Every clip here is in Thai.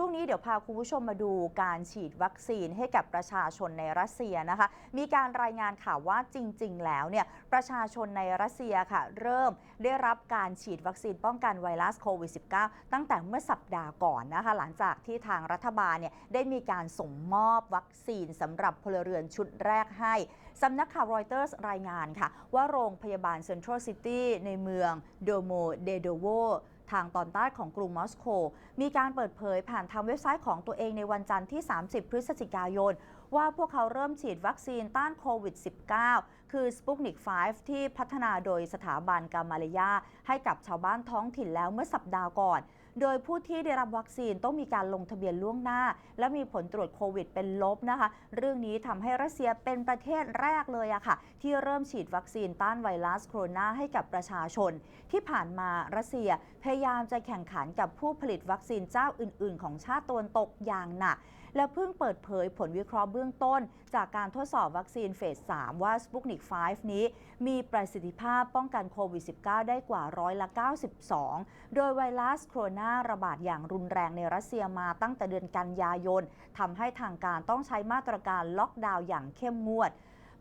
ช่วงนี้เดี๋ยวพาคุณผู้ชมมาดูการฉีดวัคซีนให้กับประชาชนในรัสเซียนะคะ มีการรายงานข่าวว่าจริง ๆ แล้วเนี่ยประชาชนในรัสเซียค่ะ เริ่มได้รับการฉีดวัคซีนป้องกันไวรัสโควิด -19 ตั้งแต่เมื่อสัปดาห์ก่อนนะคะ หลังจากที่ทางรัฐบาลเนี่ยได้มีการส่งมอบวัคซีนสำหรับพลเรือนชุดแรกให้สำนักข่าวรอยเตอร์สรายงานค่ะ ว่าโรงพยาบาลเซ็นทรัลซิตี้ในเมืองโดโมเดโดโว ทางตอนใต้ของกรุงมอสโก มีการเปิดเผยผ่านทางเว็บไซต์ของตัวเองในวันจันทร์ที่ 30 พฤศจิกายน ว่าพวกเขาเริ่มฉีดวัคซีนต้านโควิด -19 คือ Sputnik 5ที่พัฒนาโดยสถาบันกามาลยา ให้กับชาวบ้านท้องถิ่นแล้วเมื่อสัปดาห์ก่อน โดยผู้ที่ได้รับวัคซีนต้องมีการลงทะเบียนล่วงหน้า และมีผลตรวจโควิดเป็นลบนะคะ เรื่องนี้ทำให้รัสเซียเป็นประเทศแรกเลยอะค่ะ ที่เริ่มฉีดวัคซีนต้านไวรัสโคโรนาให้กับประชาชน ที่ผ่านมารัสเซียพยายามจะแข่งขันกับผู้ผลิตวัคซีนเจ้าอื่น ๆ ของชาติตะวันตกอย่างหนักและเพิ่งเปิดเผยผลวิเคราะห์บื้องต้น จากการทดสอบวัคซีนเฟส 3 ว่า Sputnik 5นี้ มีประสิทธิภาพป้องกันโควิด -19 ได้กว่าร้อยละ 92 โดยไวรัสโคโรนาระบาดอย่างรุนแรงในรัสเซียมาตั้งแต่เดือนกันยายนทำให้ทางการต้องใช้มาตรการล็อกดาวน์อย่างเข้มงวด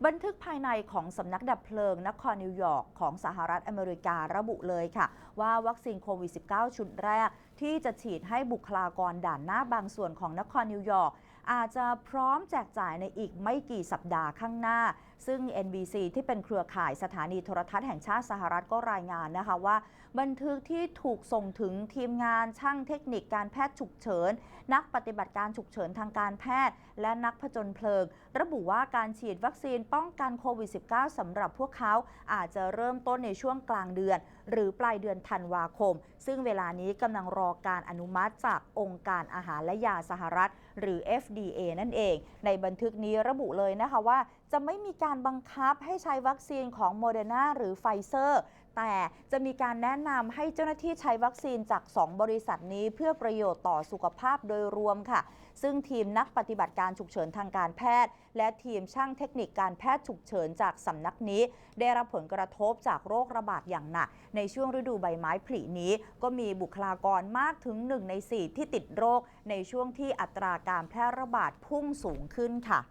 บันทึกภายในของสำนักดับเพลิงนครนิวยอร์กของสหรัฐอเมริการะบุเลยค่ะ ว่าวัคซีนโควิด -19 ชุดแรก ที่จะฉีดให้บุคลากรด่านหน้าบางส่วนของนครนิวยอร์ก อาจจะพร้อมแจกจ่ายในอีกไม่กี่สัปดาห์ข้างหน้า ซึ่ง NBC ที่เป็นเครือข่ายสถานีโทรทัศน์แห่งชาติสหรัฐก็รายงานนะคะว่า บันทึกที่ถูกส่งถึงทีมงานช่างเทคนิคการแพทย์ฉุกเฉิน นักปฏิบัติการฉุกเฉินทางการแพทย์ และนักผจญเพลิง ระบุว่าการฉีดวัคซีนป้องกันโควิด -19 สำหรับพวกเขาอาจจะเริ่มต้นในช่วงกลางเดือน หรือปลายเดือนธันวาคม ซึ่งเวลานี้กำลังรอการอนุมัติจากองค์การอาหารและยาสหรัฐ หรือ FDA นั่นเอง ในบันทึกนี้ระบุเลยนะคะว่า จะไม่มีการบังคับให้ใช้วัคซีนของโมเดอร์นาหรือไฟเซอร์ แต่จะมีการแนะนำให้เจ้าหน้าที่ใช้วัคซีนจาก 2 บริษัทนี้เพื่อประโยชน์ต่อสุขภาพโดยรวมค่ะ ซึ่งทีมนักปฏิบัติการฉุกเฉินทางการแพทย์ และทีมช่างเทคนิคการแพทย์ฉุกเฉินจากสำนักนี้ ได้รับผลกระทบจากโรคระบาดอย่างหนัก ในช่วงฤดูใบไม้ผลินี้ ก็มีบุคลากรมากถึง 1 ใน 4 ที่ติดโรค ในช่วงที่อัตราการแพร่ระบาดพุ่งสูงขึ้นค่ะ